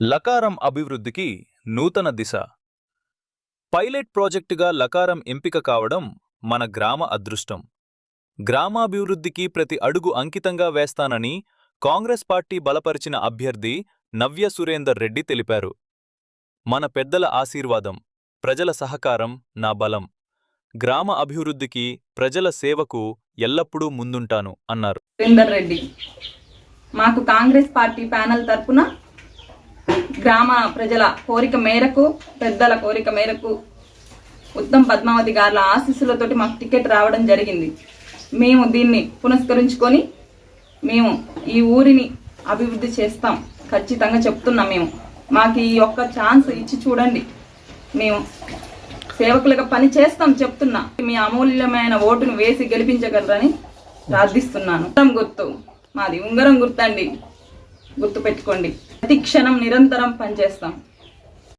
లకారం అభివృద్ధికి నూతన దిశ. పైలట్ ప్రాజెక్టుగా లకారం ఎంపిక కావడం మన గ్రామ అదృష్టం. గ్రామాభివృద్ధికి ప్రతి అడుగు అంకితంగా వేస్తానని కాంగ్రెస్ పార్టీ బలపరిచిన అభ్యర్థి నవ్య సురేందర్ రెడ్డి తెలిపారు. మన పెద్దల ఆశీర్వాదం ప్రజల సహకారం నా బలం. గ్రామ అభివృద్ధికి ప్రజల సేవకు ఎల్లప్పుడూ ముందుంటాను అన్నారు. సురేందర్ రెడ్డి మాకు కాంగ్రెస్ పార్టీ ప్యానల్ తరపున గ్రామ ప్రజల కోరిక మేరకు పెద్దల కోరిక మేరకు ఉత్తమ్ పద్మావతి గారుల ఆశీస్సులతోటి మాకు టికెట్ రావడం జరిగింది. మేము దీన్ని పునస్కరించుకొని మేము ఈ ఊరిని అభివృద్ధి చేస్తాం. ఖచ్చితంగా చెప్తున్నాం మేము. మాకు ఈ ఒక్క ఛాన్స్ ఇచ్చి చూడండి. మేము సేవకులుగా పని చేస్తాం చెప్తున్నా. మీ అమూల్యమైన ఓటును వేసి గెలిపించగలరని ప్రార్థిస్తున్నాను. గుర్తు. మాది ఉంగరం గుర్తండి. గుర్తు పెట్టుకోండి ప్రతి క్షణం నిరంతరం పనిచేస్తాం.